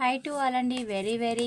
High to all అండి very very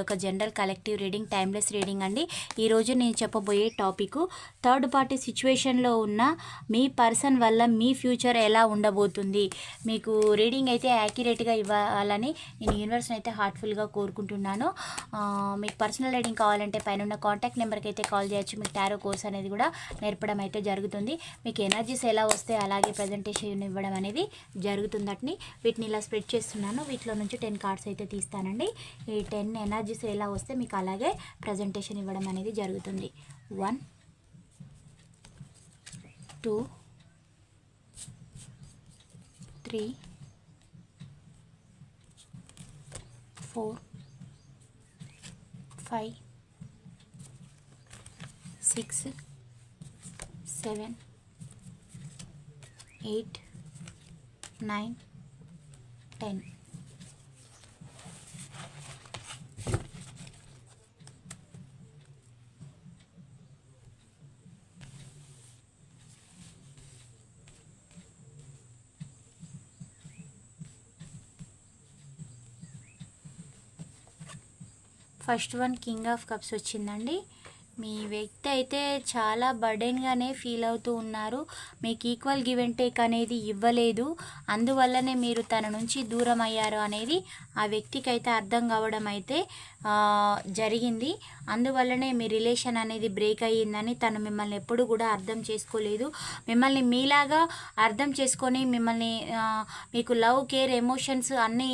ఒక general collective reading timeless reading అండి. ఈరోజు నేను చెప్పబోయే టాపిక్ థర్డ్ పార్టీ సిచ్యువేషన్లో ఉన్న మీ పర్సన్ వల్ల మీ ఫ్యూచర్ ఎలా ఉండబోతుంది? మీకు రీడింగ్ అయితే యాక్యురేట్గా ఇవ్వాలని నేను యూనివర్స్ని అయితే హార్ట్ఫుల్గా కోరుకుంటున్నాను. మీకు పర్సనల్ రీడింగ్ కావాలంటే పైన ఉన్న కాంటాక్ట్ నెంబర్కి అయితే కాల్ చేయొచ్చు. మీకు టారో కోర్స్ అనేది కూడా నేర్పడం అయితే జరుగుతుంది. మీకు ఎనర్జీస్ ఎలా వస్తే అలాగే ప్రజెంటేషన్ ఇవ్వడం అనేది జరుగుతుందటని వీటిని ఇలా స్ప్రెడ్ చేస్తున్నాను. వీటిలో నుంచి టెన్ కార్డ్స్ అయితే తీస్తానండి. ఈ టెన్ ఎనర్జీ ఎనర్జీస్ ఎలా వస్తే మీకు అలాగే ప్రజెంటేషన్ ఇవ్వడం అనేది జరుగుతుంది. One two three four five six seven eight nine ten first one king of cups వచ్చిందండి. మీ వ్యక్తి అయితే చాలా బర్డెన్గానే ఫీల్ అవుతూ ఉన్నారు. మీకు ఈక్వల్ గివ్ అండ్ టేక్ అనేది ఇవ్వలేదు. అందువల్లనే మీరు తన నుంచి దూరం అయ్యారు అనేది ఆ వ్యక్తికి అయితే అర్థం కావడం అయితే జరిగింది. అందువల్లనే మీ రిలేషన్ అనేది బ్రేక్ అయ్యిందని తను మిమ్మల్ని ఎప్పుడు కూడా అర్థం చేసుకోలేదు. మిమ్మల్ని మీలాగా అర్థం చేసుకొని మిమ్మల్ని మీకు లవ్ కేర్ ఎమోషన్స్ అన్నీ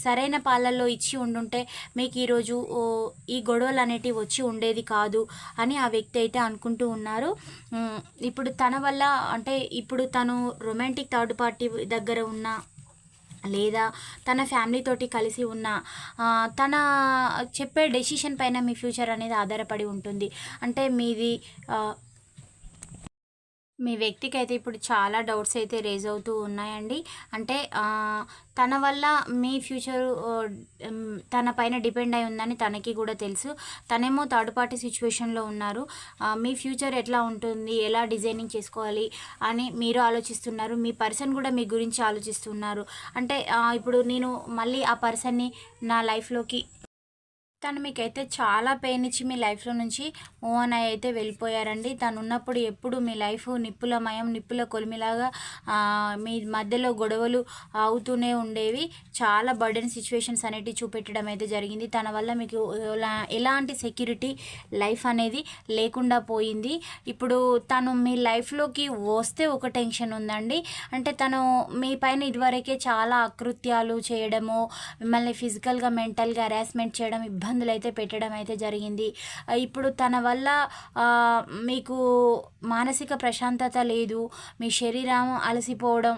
సరైన పాలల్లో ఇచ్చి ఉండుంటే మీకు ఈరోజు ఓ, ఈ గొడవలు అనేటివి వచ్చి ఉండేది కాదు అని ఆ వ్యక్తి అయితే అనుకుంటూ ఉన్నారు. ఇప్పుడు తన వల్ల అంటే ఇప్పుడు తను రొమాంటిక్ థర్డ్ పార్టీ దగ్గర ఉన్న లేదా తన ఫ్యామిలీతోటి కలిసి ఉన్న తన చెప్పే డెసిషన్ పైన మీ ఫ్యూచర్ అనేది ఆధారపడి ఉంటుంది. అంటే మీది మీ వ్యక్తికి అయితే ఇప్పుడు చాలా డౌట్స్ అయితే రేజ్ అవుతూ ఉన్నాయండి. అంటే తన వల్ల మీ ఫ్యూచర్ తన పైన డిపెండ్ అయి ఉందని తనకి కూడా తెలుసు. తనేమో థర్డ్ పార్టీ సిచ్యువేషన్లో ఉన్నారు. మీ ఫ్యూచర్ ఎట్లా ఉంటుంది? ఎలా డిజైనింగ్ చేసుకోవాలి? అని మీరు ఆలోచిస్తున్నారు. మీ పర్సన్ కూడా మీ గురించి ఆలోచిస్తున్నారు. అంటే ఇప్పుడు నేను మళ్ళీ ఆ పర్సన్ని నా లైఫ్లోకి తను మీకైతే చాలా పెయిన్ ఇచ్చి మీ లైఫ్లో నుంచి మోహన్ అయ్య అయితే వెళ్ళిపోయారండి. తను ఉన్నప్పుడు ఎప్పుడు మీ లైఫ్ నిప్పుల మయం నిప్పుల కొలిమిలాగా మీ మధ్యలో గొడవలు అవుతూనే ఉండేవి. చాలా బర్డెన్ సిచ్యువేషన్స్ అనేటివి చూపెట్టడం అయితే జరిగింది. తన వల్ల మీకు ఎలా- ఎలాంటి సెక్యూరిటీ లైఫ్ అనేది లేకుండా పోయింది. ఇప్పుడు తను మీ లైఫ్లోకి వస్తే ఒక టెన్షన్ ఉందండి. అంటే తను మీ పైన ఇదివరకే చాలా అకృత్యాలు చేయడము మిమ్మల్ని ఫిజికల్గా మెంటల్గా హరాస్మెంట్ చేయడం ఇబ్బంది ఇబ్బందులు అయితే పెట్టడం అయితే జరిగింది ఇప్పుడు తన వల్ల మీకు మానసిక ప్రశాంతత లేదు మీ శరీరం అలసిపోవడం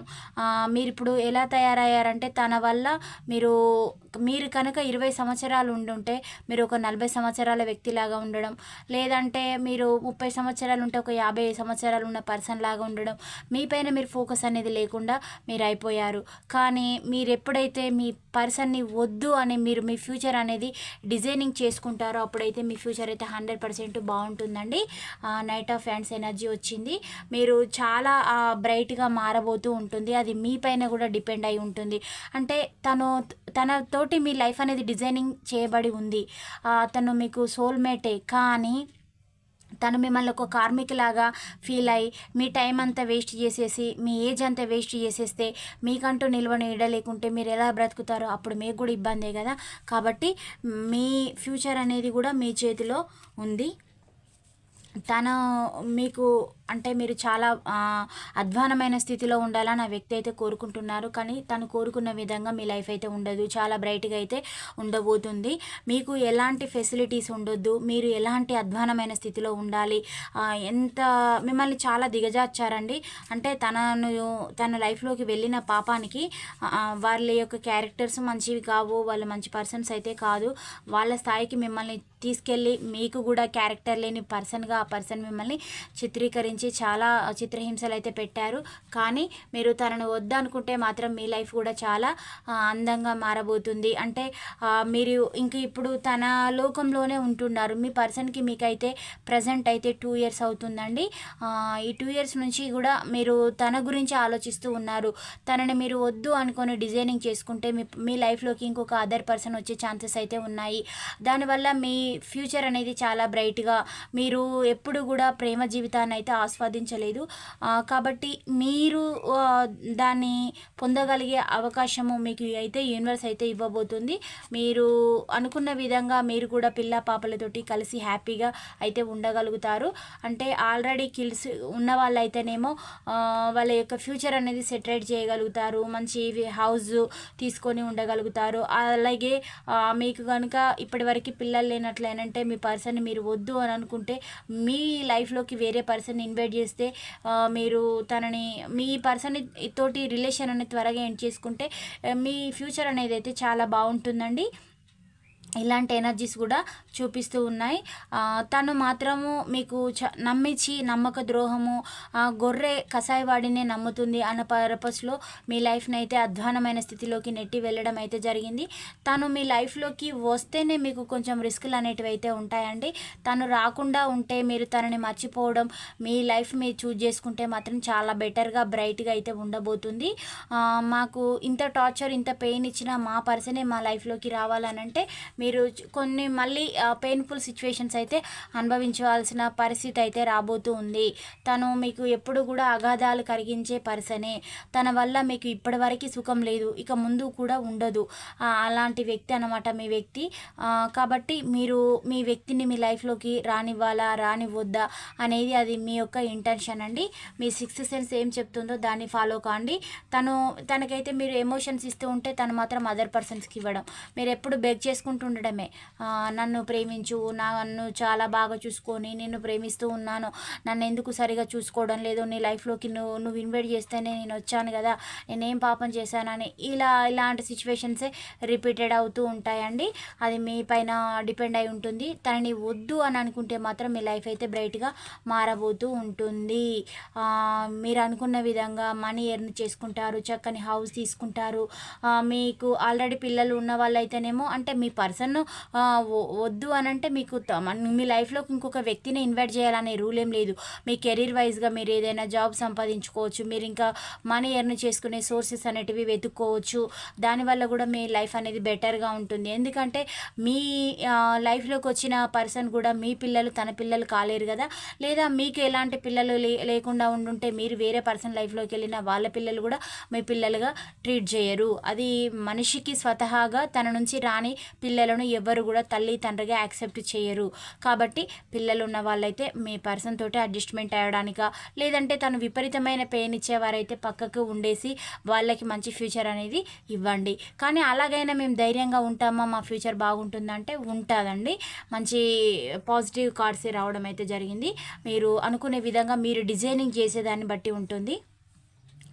మీరు ఇప్పుడు ఎలా తయారయ్యారంటే తన వల్ల మీరు మీరు కనుక ఇరవై సంవత్సరాలు ఉండుంటే మీరు ఒక నలభై సంవత్సరాల వ్యక్తిలాగా ఉండడం లేదంటే మీరు ముప్పై సంవత్సరాలు ఉంటే ఒక యాభై సంవత్సరాలు ఉన్న పర్సన్ లాగా ఉండడం మీపైన మీరు ఫోకస్ అనేది లేకుండా మీరు అయిపోయారు. కానీ మీరు ఎప్పుడైతే మీ పర్సన్ని వద్దు అని మీరు మీ ఫ్యూచర్ అనేది డిజైనింగ్ చేసుకుంటారో అప్పుడైతే మీ ఫ్యూచర్ అయితే హండ్రెడ్ పర్సెంట్ బాగుంటుందండి. నైట్ ఆఫ్ ఫ్యాన్స్ ఎనర్జీ వచ్చింది. మీరు చాలా బ్రైట్గా మారబోతూ ఉంటుంది. అది మీ పైన కూడా డిపెండ్ అయి ఉంటుంది. అంటే తను తనతో తోటి మీ లైఫ్ అనేది డిజైనింగ్ చేయబడి ఉంది. అతను మీకు సోల్మేటే కానీ తను మిమ్మల్ని ఒక కార్మికులాగా ఫీల్ అయ్యి మీ టైం అంతా వేస్ట్ చేసేసి మీ ఏజ్ అంతా వేస్ట్ చేసేస్తే మీకంటూ నిల్వని నీడ లేకుంటే మీరు ఎలా బ్రతుకుతారో అప్పుడు మీకు కూడా ఇబ్బందే కదా. కాబట్టి మీ ఫ్యూచర్ అనేది కూడా మీ చేతిలో ఉంది. తను మీకు అంటే మీరు చాలా అధ్వానమైన స్థితిలో ఉండాలని ఆ వ్యక్తి అయితే కోరుకుంటున్నారు. కానీ తను కోరుకున్న విధంగా మీ లైఫ్ అయితే ఉండదు. చాలా బ్రైట్గా అయితే ఉండబోతుంది. మీకు ఎలాంటి ఫెసిలిటీస్ ఉండొద్దు. మీరు ఎలాంటి అధ్వానమైన స్థితిలో ఉండాలి? ఎంత మిమ్మల్ని చాలా దిగజార్చారండి. అంటే తనను తన లైఫ్లోకి వెళ్ళిన పాపానికి వాళ్ళ యొక్క క్యారెక్టర్స్ మంచివి కావు. వాళ్ళు మంచి పర్సన్స్ అయితే కాదు. వాళ్ళ స్థాయికి మిమ్మల్ని తీసుకెళ్ళి మీకు కూడా క్యారెక్టర్ లేని పర్సన్గా ఆ పర్సన్ మిమ్మల్ని చిత్రీకరించి చాలా చిత్రహింసలు అయితే పెట్టారు. కానీ మీరు తనను వద్దనుకుంటే మాత్రం మీ లైఫ్ కూడా చాలా అందంగా మారబోతుంది. అంటే మీరు ఇంక ఇప్పుడు తన లోకంలోనే ఉంటున్నారు. మీ పర్సన్కి మీకైతే ప్రజెంట్ అయితే టూ ఇయర్స్ అవుతుందండి. ఈ టూ ఇయర్స్ నుంచి కూడా మీరు తన గురించి ఆలోచిస్తూ ఉన్నారు. తనని మీరు వద్దు అనుకొని డిజైనింగ్ చేసుకుంటే మీ మీ లైఫ్లోకి ఇంకొక అదర్ పర్సన్ వచ్చే ఛాన్సెస్ అయితే ఉన్నాయి. దానివల్ల మీ ఫ్యూచర్ అనేది చాలా బ్రైట్గా మీరు ఎప్పుడు కూడా ప్రేమ జీవితాన్ని అయితే ఆస్వాదించలేదు. కాబట్టి మీరు దాన్ని పొందగలిగే అవకాశము మీకు అయితే యూనివర్స్ అయితే ఇవ్వబోతుంది. మీరు అనుకున్న విధంగా మీరు కూడా పిల్ల పాపలతోటి కలిసి హ్యాపీగా అయితే ఉండగలుగుతారు. అంటే ఆల్రెడీ కిల్స్ ఉన్న వాళ్ళైతేనేమో వాళ్ళ యొక్క ఫ్యూచర్ అనేది సెటరేట్ చేయగలుగుతారు. మంచి హౌస్ తీసుకొని ఉండగలుగుతారు. అలాగే మీకు కనుక ఇప్పటివరకు పిల్లలు లేనట్లేనంటే మీ పర్సన్ మీరు వద్దు అని అనుకుంటే మీ లైఫ్లోకి వేరే పర్సన్ ఇన్వైట్ చేస్తే మీరు తనని మీ పర్సన్ తోటి రిలేషన్ అనేది త్వరగా ఎండ్ చేసుకుంటే మీ ఫ్యూచర్ అనేది అయితే చాలా బాగుంటుందండి. ఇలాంటి ఎనర్జీస్ కూడా చూపిస్తూ ఉన్నాయి. తను మాత్రము మీకు చ నమ్మించి నమ్మక ద్రోహము గొర్రె కషాయవాడినే నమ్ముతుంది అన్న పర్పస్లో మీ లైఫ్ని అయితే అధ్వానమైన స్థితిలోకి నెట్టి వెళ్ళడం అయితే జరిగింది. తను మీ లైఫ్లోకి వస్తేనే మీకు కొంచెం రిస్కులు అనేటివి అయితే ఉంటాయండి. తను రాకుండా ఉంటే మీరు తనని మర్చిపోవడం మీ లైఫ్ మీరు చూజ్ చేసుకుంటే మాత్రం చాలా బెటర్గా బ్రైట్గా అయితే ఉండబోతుంది. మాకు ఇంత టార్చర్ ఇంత పెయిన్ ఇచ్చిన మా పర్సనే మా లైఫ్లోకి రావాలనంటే మీరు కొన్ని మళ్ళీ పెయిన్ఫుల్ సిచ్యువేషన్స్ అయితే అనుభవించవలసిన పరిస్థితి అయితే రాబోతూ ఉంది. తను మీకు ఎప్పుడు కూడా అగాధాలు కరిగించే పర్సనే. తన వల్ల మీకు ఇప్పటివరకు సుఖం లేదు. ఇక ముందు కూడా ఉండదు. అలాంటి వ్యక్తి అనమాట మీ వ్యక్తి. కాబట్టి మీరు మీ వ్యక్తిని మీ లైఫ్లోకి రానివ్వాలా రానివ్వద్దా అనేది అది మీ యొక్క ఇంటెన్షన్ అండి. మీ సిక్స్త్ సెన్స్ ఏం చెప్తుందో దాన్ని ఫాలో కాండి. తను తనకైతే మీరు ఎమోషన్స్ ఇస్తూ ఉంటే తను మాత్రం అదర్ పర్సన్స్కి ఇవ్వడం. మీరు ఎప్పుడు బెగ్ చేసుకుంటూ ఉండడమే. నన్ను ప్రేమించు నా- నన్ను చాలా బాగా చూసుకొని నిన్ను ప్రేమిస్తూ ఉన్నాను. నన్ను ఎందుకు సరిగా చూసుకోవడం లేదు? నీ లైఫ్లోకి నువ్వు నువ్వు ఇన్వైట్ చేస్తేనే నేను వచ్చాను కదా. నేనేం పాపం చేశానని ఇలా ఇలాంటి సిచ్యువేషన్సే రిపీటెడ్ అవుతూ ఉంటాయండి. అది మీ పైన డిపెండ్ అయి ఉంటుంది. తనని వద్దు అని అనుకుంటే మాత్రం మీ లైఫ్ అయితే బ్రైట్గా మారబోతూ ఉంటుంది. మీరు అనుకున్న విధంగా మనీ ఎర్న్ చేసుకుంటారు చక్కని హౌస్ తీసుకుంటారు. మీకు ఆల్రెడీ పిల్లలు ఉన్న వాళ్ళైతేనేమో అంటే మీ పర్సన్ వద్దు అని అంటే మీకు మీ లైఫ్లోకి ఇంకొక వ్యక్తిని ఇన్వైట్ చేయాలనే రూల్ ఏం లేదు. మీ కెరీర్ వైజ్గా మీరు ఏదైనా జాబ్ సంపాదించుకోవచ్చు మీరు ఇంకా మనీ ఎర్న్ చేసుకునే సోర్సెస్ అనేటివి వెతుక్కోవచ్చు. దానివల్ల కూడా మీ లైఫ్ అనేది బెటర్గా ఉంటుంది. ఎందుకంటే మీ లైఫ్లోకి వచ్చిన పర్సన్ కూడా మీ పిల్లలు తన పిల్లలు కాలేరు కదా. లేదా మీకు ఎలాంటి పిల్లలు లే లేకుండా ఉండుంటే మీరు వేరే పర్సన్ లైఫ్లోకి వెళ్ళిన వాళ్ళ పిల్లలు కూడా మీ పిల్లలుగా ట్రీట్ చేయరు. అది మనిషికి స్వతహాగా తన నుంచి రాని పిల్లలను ఎవరు కూడా తల్లి తండ్రిగా యాక్సెప్ట్ చేయరు. కాబట్టి పిల్లలు ఉన్న వాళ్ళైతే మీ పర్సన్ తోటి అడ్జస్ట్మెంట్ అయ్యడానిక లేదంటే తను విపరీతమైన పెయిన్ ఇచ్చేవారైతే పక్కకు ఉండేసి వాళ్ళకి మంచి ఫ్యూచర్ అనేది ఇవ్వండి. కానీ అలాగైనా మేము ధైర్యంగా ఉంటామా మా ఫ్యూచర్ బాగుంటుందంటే ఉంటుందండి. మంచి పాజిటివ్ కార్డ్స్ రావడం అయితే జరిగింది. మీరు అనుకునే విధంగా మీరు డిజైనింగ్ చేసేదాన్ని బట్టి ఉంటుంది.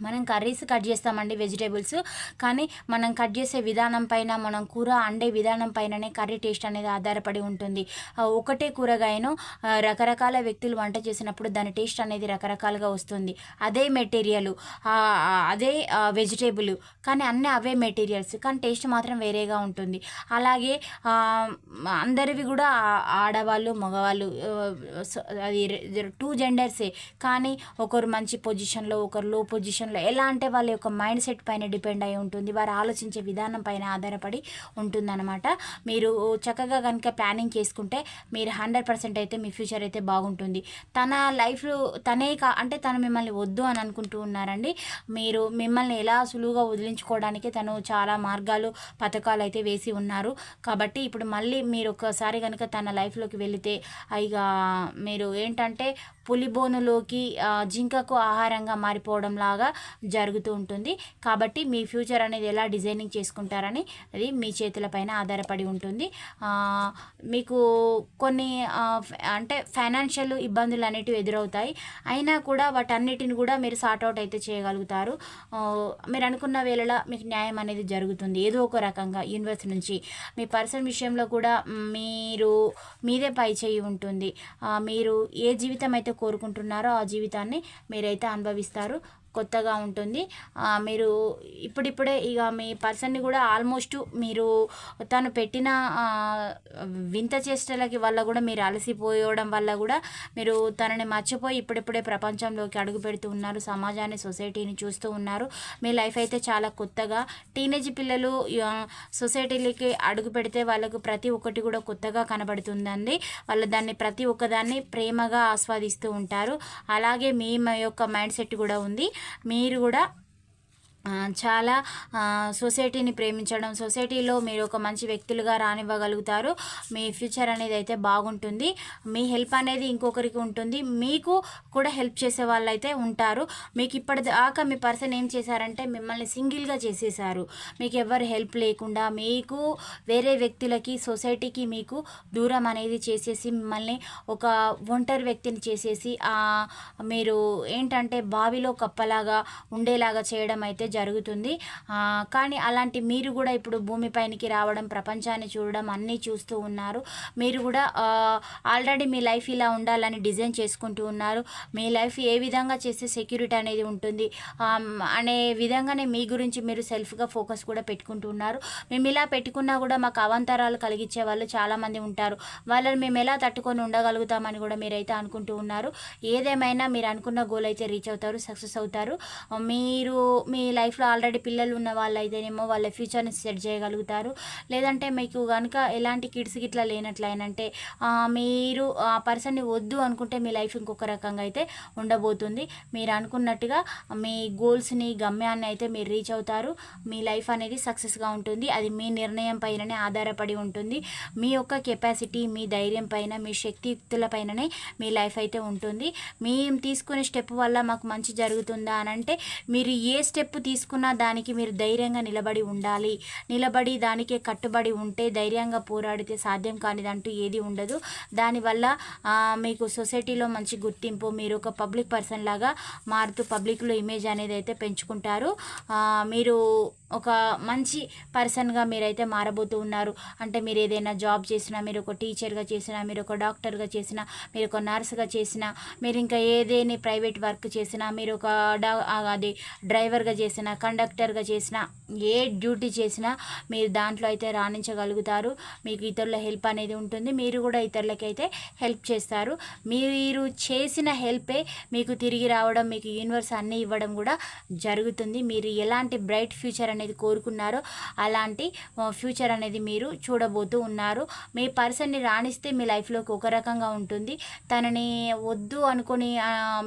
మనం కర్రీస్ కట్ చేస్తామండి వెజిటేబుల్స్ కానీ మనం కట్ చేసే విధానం పైన మనం కూర అండే విధానం పైననే కర్రీ టేస్ట్ అనేది ఆధారపడి ఉంటుంది. ఒకటే కూరగాయను రకరకాల వ్యక్తులు వంట చేసినప్పుడు దాని టేస్ట్ అనేది రకరకాలుగా వస్తుంది. అదే మెటీరియల్ అదే వెజిటేబుల్ కానీ అన్నీ అవే మెటీరియల్స్ కానీ టేస్ట్ మాత్రం వేరేగా ఉంటుంది. అలాగే అందరివి కూడా ఆడవాళ్ళు మగవాళ్ళు అది టూ జెండర్సే కానీ ఒకరు మంచి పొజిషన్లో ఒకరు లో పొజిషన్లో ఎలా అంటే వాళ్ళ యొక్క మైండ్ సెట్ పైన డిపెండ్ అయి ఉంటుంది వారు ఆలోచించే విధానం పైన ఆధారపడి ఉంటుందన్నమాట. మీరు చక్కగా కనుక ప్లానింగ్ చేసుకుంటే మీరు హండ్రెడ్ పర్సెంట్ అయితే మీ ఫ్యూచర్ అయితే బాగుంటుంది. తన లైఫ్లో తనే కా అంటే తను మిమ్మల్ని వద్దు అని అనుకుంటూ ఉన్నారండి. మీరు మిమ్మల్ని ఎలా సులువుగా వదిలించుకోవడానికి తను చాలా మార్గాలు పథకాలు అయితే వేసి ఉన్నారు. కాబట్టి ఇప్పుడు మళ్ళీ మీరు ఒకసారి కనుక తన లైఫ్లోకి వెళితే ఇక మీరు ఏంటంటే పులిబోనులోకి జింకకు ఆహారంగా మారిపోవడం లాగా జరుగుతూ ఉంటుంది. కాబట్టి మీ ఫ్యూచర్ అనేది ఎలా డిజైనింగ్ చేసుకుంటారని అది మీ చేతులపైన ఆధారపడి ఉంటుంది. మీకు కొన్ని అంటే ఫైనాన్షియల్ ఇబ్బందులు అనేటివి ఎదురవుతాయి. అయినా కూడా వాటన్నిటిని కూడా మీరు సార్ట్ అవుట్ అయితే చేయగలుగుతారు. మీరు అనుకున్న వేళలా మీకు న్యాయం అనేది జరుగుతుంది. ఏదో ఒక రకంగా యూనివర్స్ నుంచి. మీ పర్సన్ విషయంలో కూడా మీరు మీదే పై చేయి ఉంటుంది. మీరు ఏ జీవితం అయితే కోరుకుంటున్నారో ఆ జీవితాన్ని మీరైతే అనుభవిస్తారు. కొత్తగా ఉంటుంది. మీరు ఇప్పుడిప్పుడే ఇక మీ పర్సన్ని కూడా ఆల్మోస్ట్ మీరు తను పెట్టిన వింత చేష్టలకి వల్ల కూడా మీరు అలసిపోయడం వల్ల కూడా మీరు తనని మర్చిపోయి ఇప్పుడిప్పుడే ప్రపంచంలోకి అడుగు పెడుతూ ఉన్నారు. సమాజాన్ని సొసైటీని చూస్తూ ఉన్నారు. మీ లైఫ్ అయితే చాలా కొత్తగా. టీనేజ్ పిల్లలు సొసైటీలకి అడుగు పెడితే వాళ్ళకు ప్రతి ఒక్కటి కూడా కొత్తగా కనబడుతుందండి. వాళ్ళు దాన్ని ప్రతి ఒక్కదాన్ని ప్రేమగా ఆస్వాదిస్తూ ఉంటారు. అలాగే మీ యొక్క మైండ్ సెట్ కూడా ఉంది. మీరు కూడా చాలా సొసైటీని ప్రేమించడం సొసైటీలో మీరు ఒక మంచి వ్యక్తులుగా రానివ్వగలుగుతారు. మీ ఫ్యూచర్ అనేది అయితే బాగుంటుంది. మీ హెల్ప్ అనేది ఇంకొకరికి ఉంటుంది. మీకు కూడా హెల్ప్ చేసే వాళ్ళు అయితే ఉంటారు. మీకు ఇప్పటిదాకా మీ పర్సన్ ఏం చేశారంటే మిమ్మల్ని సింగిల్గా చేసేసారు మీకు ఎవరు హెల్ప్ లేకుండా మీకు వేరే వ్యక్తులకి సొసైటీకి మీకు దూరం అనేది చేసేసి మిమ్మల్ని ఒక ఒంటరి వ్యక్తిని చేసేసి మీరు ఏంటంటే బావిలో కప్పలాగా ఉండేలాగా చేయడం అయితే జరుగుతుంది. కానీ అలాంటి మీరు కూడా ఇప్పుడు భూమిపైనికి రావడం ప్రపంచాన్ని చూడడం అన్నీ చూస్తూ ఉన్నారు. మీరు కూడా ఆల్రెడీ మీ లైఫ్ ఇలా ఉండాలని డిజైన్ చేసుకుంటూ ఉన్నారు. మీ లైఫ్ ఏ విధంగా చేస్తే సెక్యూరిటీ అనేది ఉంటుంది అనే విధంగానే మీ గురించి మీరు సెల్ఫ్గా ఫోకస్ కూడా పెట్టుకుంటూ ఉన్నారు. మేము ఇలా పెట్టుకున్నా కూడా మాకు అవంతరాలు కలిగించే వాళ్ళు చాలామంది ఉంటారు. వాళ్ళని మేము ఎలా తట్టుకొని ఉండగలుగుతామని కూడా మీరైతే అనుకుంటూ ఉన్నారు. ఏదేమైనా మీరు అనుకున్న గోల్ అయితే రీచ్ అవుతారు సక్సెస్ అవుతారు. మీరు మీ లైఫ్లో ఆల్రెడీ పిల్లలు ఉన్న వాళ్ళు అయితేనేమో వాళ్ళ ఫ్యూచర్ని సెట్ చేయగలుగుతారు. లేదంటే మీకు కనుక ఎలాంటి కిడ్స్ గిట్లా లేనట్లయినంటే మీరు ఆ పర్సన్ని వద్దు అనుకుంటే మీ లైఫ్ ఇంకొక రకంగా అయితే ఉండబోతుంది. మీరు అనుకున్నట్టుగా మీ గోల్స్ని గమ్యాన్ని అయితే మీరు రీచ్ అవుతారు. మీ లైఫ్ అనేది సక్సెస్గా ఉంటుంది. అది మీ నిర్ణయం పైననే ఆధారపడి ఉంటుంది. మీ యొక్క కెపాసిటీ మీ ధైర్యం పైన మీ శక్తియుక్తుల పైననే మీ లైఫ్ అయితే ఉంటుంది. మేము తీసుకునే స్టెప్ వల్ల మాకు మంచి జరుగుతుందా అని అంటే మీరు ఏ స్టెప్ తీసుకున్న దానికి మీరు ధైర్యంగా నిలబడి ఉండాలి. నిలబడి దానికే కట్టుబడి ఉంటే ధైర్యంగా పోరాడితే సాధ్యం కానిదంటూ ఏది ఉండదు. దానివల్ల మీకు సొసైటీలో మంచి గుర్తింపు మీరు ఒక పబ్లిక్ పర్సన్ లాగా మారుతూ పబ్లిక్లో ఇమేజ్ అనేది అయితే పెంచుకుంటారు. మీరు ఒక మంచి పర్సన్గా మీరైతే మారబోతూ ఉన్నారు. అంటే మీరు ఏదైనా జాబ్ చేసినా మీరు ఒక టీచర్గా చేసినా మీరు ఒక డాక్టర్గా చేసినా మీరు ఒక నర్స్గా చేసినా మీరు ఇంకా ఏదేని ప్రైవేట్ వర్క్ చేసినా మీరు ఒక డా అది డ్రైవర్గా చేసినా కండక్టర్గా చేసినా ఏ డ్యూటీ చేసినా మీరు దాంట్లో అయితే రాణించగలుగుతారు. మీకు ఇతరుల హెల్ప్ అనేది ఉంటుంది. మీరు కూడా ఇతరులకి అయితే హెల్ప్ చేస్తారు. మీరు చేసిన హెల్పే మీకు తిరిగి రావడం మీకు యూనివర్స్ అన్నీ ఇవ్వడం కూడా జరుగుతుంది. మీరు ఎలాంటి బ్రైట్ ఫ్యూచర్ అనేది కోరుకున్నారో అలాంటి ఫ్యూచర్ అనేది మీరు చూడబోతూ ఉన్నారు. మీ పర్సన్ని రాణిస్తే మీ లైఫ్లోకి ఒక రకంగా ఉంటుంది. తనని వద్దు అనుకొని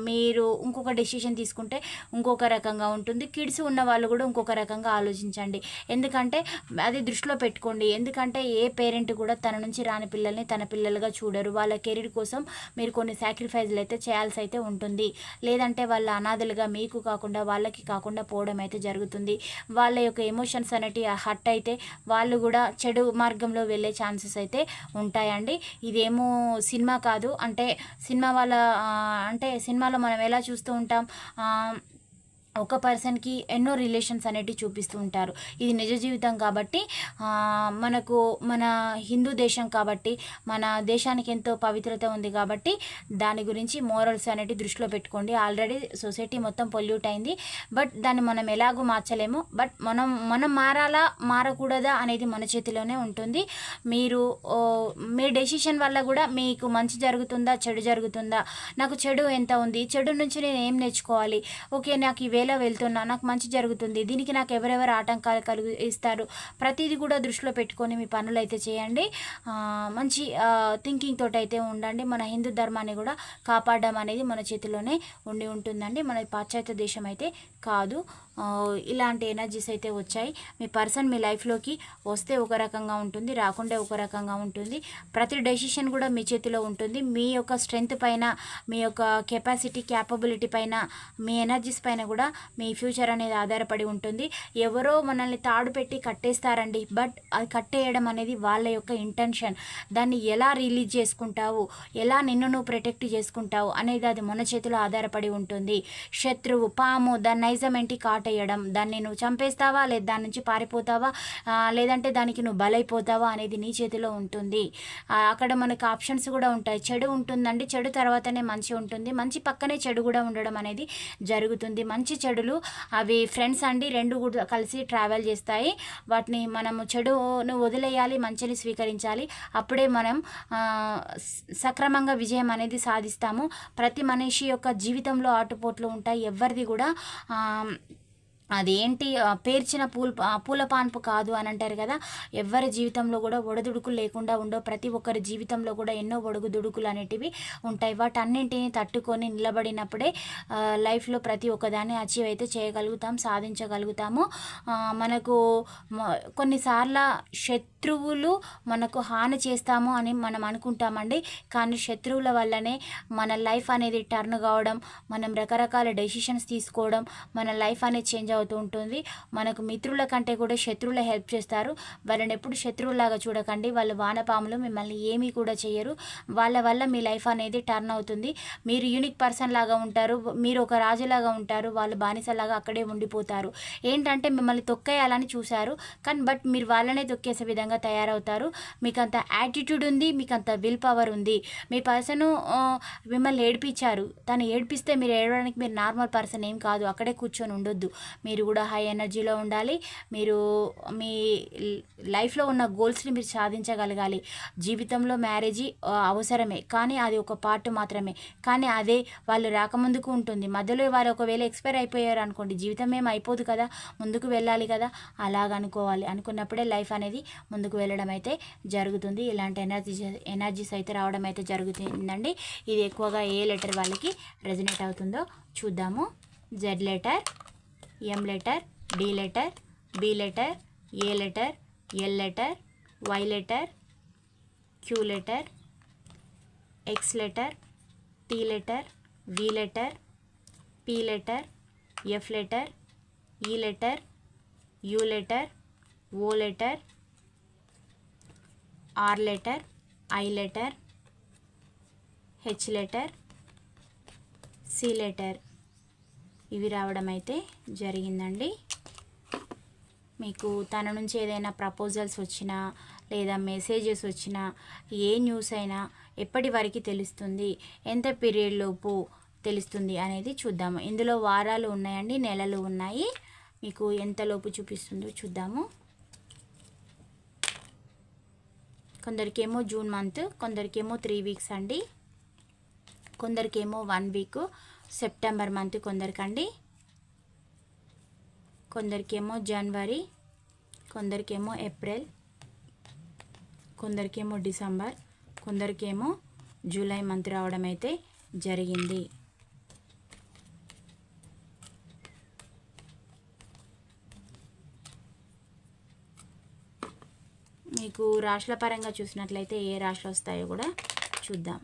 మీరు ఇంకొక డెసిషన్ తీసుకుంటే ఇంకొక రకంగా ఉంటుంది. కిడ్స్ ఉన్న వాళ్ళు కూడా ఇంకొక రకంగా ఆలోచించండి. ఎందుకంటే అది దృష్టిలో పెట్టుకోండి. ఎందుకంటే ఏ పేరెంట్ కూడా తన నుంచి రాని పిల్లల్ని తన పిల్లలుగా చూడరు. వాళ్ళ కెరీర్ కోసం మీరు కొన్ని సాక్రిఫైజ్లు అయితే చేయాల్సి అయితే ఉంటుంది. లేదంటే వాళ్ళ అనాథలుగా మీకు కాకుండా వాళ్ళకి కాకుండా పోవడం అయితే జరుగుతుంది. వాళ్ళ యొక్క ఎమోషన్స్ అనేటి హట్ అయితే వాళ్ళు కూడా చెడు మార్గంలో వెళ్ళే ఛాన్సెస్ అయితే ఉంటాయండి. ఇదేమో సినిమా కాదు. అంటే సినిమా వాళ్ళ అంటే సినిమాలో మనం ఎలా చూస్తూ ఉంటాం? ఒక పర్సన్కి ఎన్నో రిలేషన్స్ అనేటివి చూపిస్తూ ఉంటారు. ఇది నిజ జీవితం కాబట్టి మనకు మన హిందూ దేశం కాబట్టి మన దేశానికి ఎంతో పవిత్రత ఉంది కాబట్టి దాని గురించి మోరల్స్ అనేటివి దృష్టిలో పెట్టుకోండి. ఆల్రెడీ సొసైటీ మొత్తం పొల్యూట్ అయింది. బట్ దాన్ని మనం ఎలాగూ మార్చలేము. బట్ మనం మనం మారాలా మారకూడదా అనేది మన చేతిలోనే ఉంటుంది. మీరు మీ డెసిషన్ వల్ల కూడా మీకు మంచి జరుగుతుందా చెడు జరుగుతుందా? నాకు చెడు ఎంత ఉంది? చెడు నుంచి నేను ఏం నేర్చుకోవాలి? ఓకే నాకు ఇవే వేలో వెళ్తున్నా నాకు మంచి జరుగుతుంది. దీనికి నాకు ఎవరెవరు ఆటంకాలు కలుగు ఇస్తారు? ప్రతిదీ కూడా దృష్టిలో పెట్టుకొని మీ పనులు అయితే చేయండి మంచి థింకింగ్ తోటి అయితే ఉండండి. మన హిందూ ధర్మాన్ని కూడా కాపాడడం అనేది మన చేతిలోనే ఉండి ఉంటుందండి. మన పాశ్చాత్య దేశం అయితే కాదు. ఇలాంటి ఎనర్జీస్ అయితే వచ్చాయి. మీ పర్సన్ మీ లైఫ్లోకి వస్తే ఒక రకంగా ఉంటుంది రాకుండా ఒక రకంగా ఉంటుంది. ప్రతి డెసిషన్ కూడా మీ చేతిలో ఉంటుంది. మీ యొక్క స్ట్రెంగ్త్ పైన మీ యొక్క కెపాసిటీ క్యాపబిలిటీ పైన మీ ఎనర్జీస్ పైన కూడా మీ ఫ్యూచర్ అనేది ఆధారపడి ఉంటుంది. ఎవరో మనల్ని తాడు పెట్టి కట్టేస్తారండి బట్ అది కట్టేయడం అనేది వాళ్ళ యొక్క ఇంటెన్షన్ దాన్ని ఎలా రిలీజ్ చేసుకుంటావు? ఎలా నిన్ను నువ్వు ప్రొటెక్ట్ చేసుకుంటావు? అనేది అది మన చేతిలో ఆధారపడి ఉంటుంది. శత్రువు పాము దాని నైజం ఏంటి కాటేయడం దాన్ని నువ్వు చంపేస్తావా? లేదా దాని నుంచి పారిపోతావా? లేదంటే దానికి నువ్వు బలైపోతావా అనేది నీ చేతిలో ఉంటుంది. అక్కడ మనకు ఆప్షన్స్ కూడా ఉంటాయి. చెడు ఉంటుందండి. చెడు తర్వాతనే మంచి ఉంటుంది. మంచి పక్కనే చెడు కూడా ఉండడం అనేది జరుగుతుంది. మంచి చెడులు అవి ఫ్రెండ్స్ అండి. రెండు కూడా కలిసి ట్రావెల్ చేస్తాయి. వాటిని మనము చెడును వదిలేయాలి మంచిని స్వీకరించాలి. అప్పుడే మనం సక్రమంగా విజయం అనేది సాధిస్తాము. ప్రతి మనిషి యొక్క జీవితంలో ఆటుపోట్లు ఉంటాయి. ఎవరిది కూడా అదేంటి పేర్చిన పూల పూల పాన్పు కాదు అని అంటారు కదా. ఎవరి జీవితంలో కూడా ఒడదుడుకులు లేకుండా ఉండవు ప్రతి ఒక్కరి జీవితంలో కూడా ఎన్నో ఒడుగుదుడుకులు అనేటివి ఉంటాయి. వాటన్నింటిని తట్టుకొని నిలబడినప్పుడే లైఫ్లో ప్రతి ఒక్కదాన్ని అచీవ్ అయితే చేయగలుగుతాం సాధించగలుగుతాము. మనకు కొన్నిసార్లు శత్రువులు మనకు హాని చేస్తాము అని మనం అనుకుంటామండి. కానీ శత్రువుల వల్లనే మన లైఫ్ అనేది టర్న్ కావడం మనం రకరకాల డెసిషన్స్ తీసుకోవడం మన లైఫ్ అనేది చేంజ్ అవుతూ ఉంటుంది. మనకు మిత్రుల కంటే కూడా శత్రువుల హెల్ప్ చేస్తారు. వాళ్ళని ఎప్పుడు శత్రువులాగా చూడకండి. వాళ్ళు వానపాములు మిమ్మల్ని ఏమీ కూడా చేయరు వాళ్ళ వల్ల మీ లైఫ్ అనేది టర్న్ అవుతుంది. మీరు యూనిక్ పర్సన్ లాగా ఉంటారు. మీరు ఒక రాజులాగా ఉంటారు. వాళ్ళు బానిసలాగా అక్కడే ఉండిపోతారు. ఏంటంటే మిమ్మల్ని తొక్కేయాలని చూశారు. కానీ బట్ మీరు వాళ్ళనే తొక్కేసే విధంగా తయారవుతారు. మీకు అంత యాటిట్యూడ్ ఉంది. మీకు అంత విల్ పవర్ ఉంది. మీ పర్సన్ మిమ్మల్ని ఏడిపించారు. తను ఏడిపిస్తే మీరు ఏడవడానికి మీరు నార్మల్ పర్సన్ ఏం కాదు. అక్కడే కూర్చొని ఉండొద్దు. మీరు కూడా హై ఎనర్జీలో ఉండాలి. మీరు మీ లైఫ్లో ఉన్న గోల్స్ని మీరు సాధించగలగాలి. జీవితంలో మ్యారేజీ అవసరమే. కానీ అది ఒక పార్ట్ మాత్రమే. కానీ అదే వాళ్ళు రాకముందుకు ఉంటుంది. మధ్యలో వారు ఒకవేళ ఎక్స్పైర్ అయిపోయారు అనుకోండి జీవితం ఏం అయిపోదు కదా. ముందుకు వెళ్ళాలి కదా. అలాగ అనుకోవాలి. అనుకున్నప్పుడే లైఫ్ అనేది ముందుకు వెళ్ళడం అయితే జరుగుతుంది. ఇలాంటి ఎనర్జీ ఎనర్జీస్ అయితే రావడం అయితే జరుగుతుందండి. ఇది ఎక్కువగా ఏ లెటర్ వాళ్ళకి రెజనేట్ అవుతుందో చూద్దాము. Z letter M letter D letter B letter A letter L letter Y letter Q letter X letter T letter V letter P letter F letter E letter U letter O letter R letter I letter H letter C letter ఇవి రావడం అయితే జరిగిందండి. మీకు తన నుంచి ఏదైనా proposals వచ్చినా లేదా మెసేజెస్ వచ్చినా ఏ న్యూస్ అయినా ఎప్పటి వరకు తెలుస్తుంది ఎంత పీరియడ్ లోపు తెలుస్తుంది అనేది చూద్దాము. ఇందులో వారాలు ఉన్నాయండి నెలలు ఉన్నాయి. మీకు ఎంతలోపు చూపిస్తుందో చూద్దాము. కొందరికేమో జూన్ మంత్ కొందరికేమో త్రీ వీక్స్ అండి. కొందరికేమో వన్ వీక్ సెప్టెంబర్ మంత్ కొందరికండి. కొందరికేమో జనవరి కొందరికేమో ఏప్రిల్ కొందరికేమో డిసెంబర్ కొందరికేమో జూలై మంత్ రావడం అయితే జరిగింది. మీకు రాశుల పరంగా చూసినట్లయితే ఏ రాశులు వస్తాయో కూడా చూద్దాం.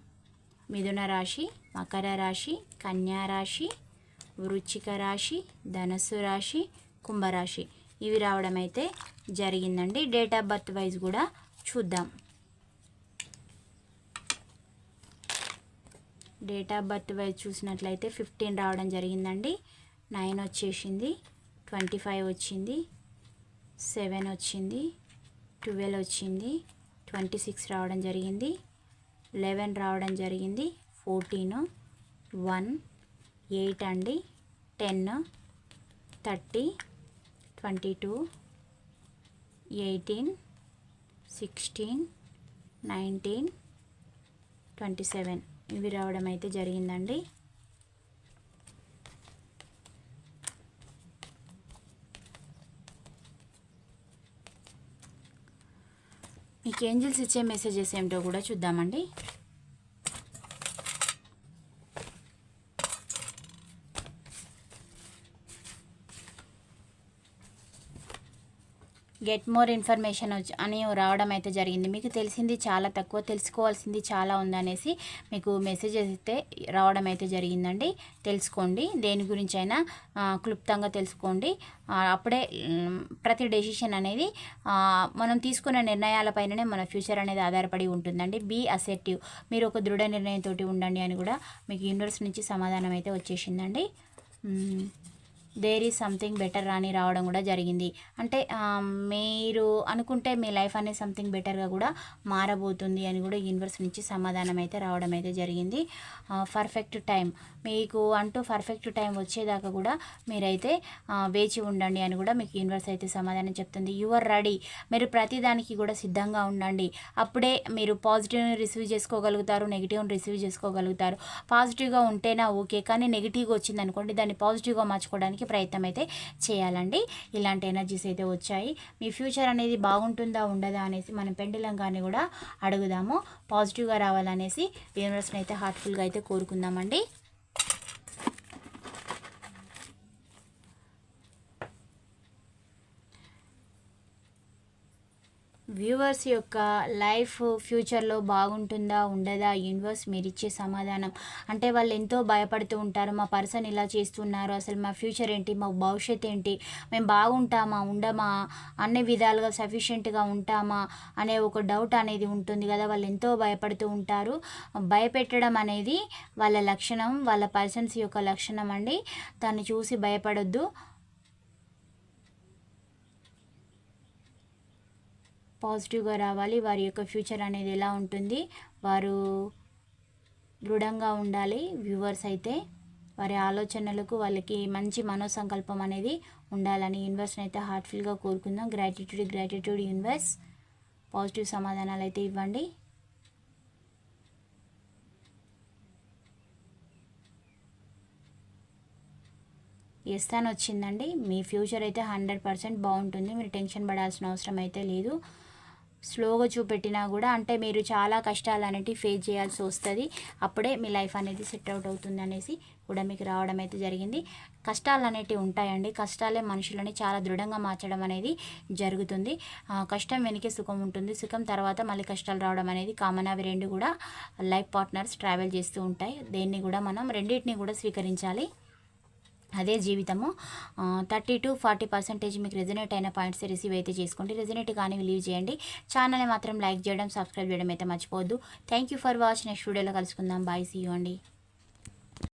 మిథున రాశి మకర రాశి కన్యా రాశి వృచ్చిక రాశి ధనస్సు రాశి కుంభరాశి. ఇవి రావడం అయితే జరిగిందండి. డేట్ ఆఫ్ బర్త్ వైజ్ కూడా చూద్దాం. డేట్ ఆఫ్ బర్త్ వైజ్ చూసినట్లయితే ఫిఫ్టీన్ రావడం జరిగిందండి. నైన్ వచ్చేసింది. ట్వంటీ ఫైవ్ వచ్చింది. సెవెన్ వచ్చింది. ట్వెల్వ్ వచ్చింది. ట్వంటీ సిక్స్ రావడం జరిగింది. లెవెన్ రావడం జరిగింది. ఫోర్టీన్ వన్ ఎయిట్ అండి ten thirty twenty two eighteen sixteen nineteen twenty seven. ఇవి రావడం అయితే జరిగిందండి. మీకు ఏంజిల్స్ ఇచ్చే మెసేజెస్ ఏమిటో కూడా చూద్దామండి. గెట్ మోర్ ఇన్ఫర్మేషన్ అని రావడం అయితే జరిగింది. మీకు తెలిసింది చాలా తక్కువ తెలుసుకోవాల్సింది చాలా ఉందనేసి మీకు మెసేజ్ అయితే రావడం అయితే జరిగిందండి. తెలుసుకోండి. దేని గురించి అయినా క్లుప్తంగా తెలుసుకోండి. అప్పుడే ప్రతి డెసిషన్ అనేది మనం తీసుకున్న నిర్ణయాలపైననే మన ఫ్యూచర్ అనేది ఆధారపడి ఉంటుందండి. బీ అసెప్టివ్ మీరు ఒక దృఢ నిర్ణయంతో ఉండండి అని కూడా మీకు యూనివర్స్ నుంచి సమాధానం అయితే వచ్చేసిందండి. Hmm, there is something better అని రావడం కూడా జరిగింది. అంటే మీరు అనుకుంటే మీ లైఫ్ అనేది సంథింగ్ బెటర్గా కూడా మారబోతుంది అని కూడా యూనివర్స్ నుంచి సమాధానం అయితే రావడం అయితే జరిగింది. పర్ఫెక్ట్ టైం మీకు అంటూ పర్ఫెక్ట్ టైం వచ్చేదాకా కూడా మీరైతే వేచి ఉండండి అని కూడా మీకు యూనివర్స్ అయితే సమాధానం చెప్తుంది. యువర్ రెడీ మీరు ప్రతిదానికి కూడా సిద్ధంగా ఉండండి. అప్పుడే మీరు పాజిటివ్ని రిసీవ్ చేసుకోగలుగుతారు నెగిటివ్ని రిసీవ్ చేసుకోగలుగుతారు. పాజిటివ్గా ఉంటేనా ఓకే కానీ నెగిటివ్గా వచ్చింది అనుకోండి దాన్ని పాజిటివ్గా మార్చుకోవడానికి ప్రయత్నం అయితే చేయాలండి. ఇలాంటి ఎనర్జీస్ అయితే వచ్చాయి. మీ ఫ్యూచర్ అనేది బాగుంటుందా ఉండదా అనేసి మనం పెండులంగానే కూడా అడుగుదాము. పాజిటివ్గా రావాలనేసి యూనివర్స్ని అయితే హార్ట్ఫుల్గా అయితే కోరుకుందామండి. వ్యూవర్స్ యొక్క లైఫ్ ఫ్యూచర్లో బాగుంటుందా ఉండదా యూనివర్స్ మీరు ఇచ్చే సమాధానం? అంటే వాళ్ళు ఎంతో భయపడుతూ ఉంటారు మా పర్సన్ ఇలా చేస్తున్నారు అసలు మా ఫ్యూచర్ ఏంటి మా భవిష్యత్ ఏంటి మేము బాగుంటామా ఉండమా అన్ని విధాలుగా సఫిషియెంట్గా ఉంటామా అనే ఒక డౌట్ అనేది ఉంటుంది కదా వాళ్ళు ఎంతో భయపడుతూ ఉంటారు. భయపెట్టడం అనేది వాళ్ళ లక్షణం వాళ్ళ పర్సన్స్ యొక్క లక్షణం అండి. దాన్ని చూసి భయపడొద్దు. పాజిటివ్గా రావాలి. వారి యొక్క ఫ్యూచర్ అనేది ఎలా ఉంటుంది? వారు దృఢంగా ఉండాలి. వ్యూవర్స్ అయితే వారి ఆలోచనలకు వాళ్ళకి మంచి మనోసంకల్పం అనేది ఉండాలని యూనివర్స్ని అయితే హార్ట్ఫుల్గా కోరుకుందాం. Gratitude gratitude universe. పాజిటివ్ సమాధానాలు అయితే ఇవ్వండి. ఎస్ అని వచ్చిందండి మీ ఫ్యూచర్ అయితే హండ్రెడ్ పర్సెంట్ బాగుంటుంది. మీరు టెన్షన్ పడాల్సిన అవసరం అయితే లేదు. స్లోగా చూపెట్టినా కూడా అంటే మీరు చాలా కష్టాలు అనేటివి ఫేస్ చేయాల్సి వస్తుంది. అప్పుడే మీ లైఫ్ అనేది సెట్ అవుట్ అవుతుంది అనేసి కూడా మీకు రావడం అయితే జరిగింది. కష్టాలు అనేటివి ఉంటాయండి. కష్టాలే మనుషులని చాలా దృఢంగా మార్చడం అనేది జరుగుతుంది. కష్టం వెనకే సుఖం ఉంటుంది. సుఖం తర్వాత మళ్ళీ కష్టాలు రావడం అనేది కామన్ అవి రెండు కూడా లైఫ్ పార్ట్నర్స్ ట్రావెల్ చేస్తూ ఉంటాయి. దేన్ని కూడా మనం రెండింటిని కూడా స్వీకరించాలి. అదే జీవితము. థర్టీ టు ఫార్టీ పర్సెంటేజ్ మీకు రెజనేట్ అయిన పాయింట్స్ రిసీవ్ అయితే చేసుకోండి. రెజనేట్ కానీ లీవ్ చేయండి. ఛానల్ని మాత్రం లైక్ చేయడం సబ్స్క్రైబ్ చేయడం అయితే మర్చిపోవద్దు. Thank you for watch next వీడియోలో కలుసుకుందాం. బాయ్ సీ అండి.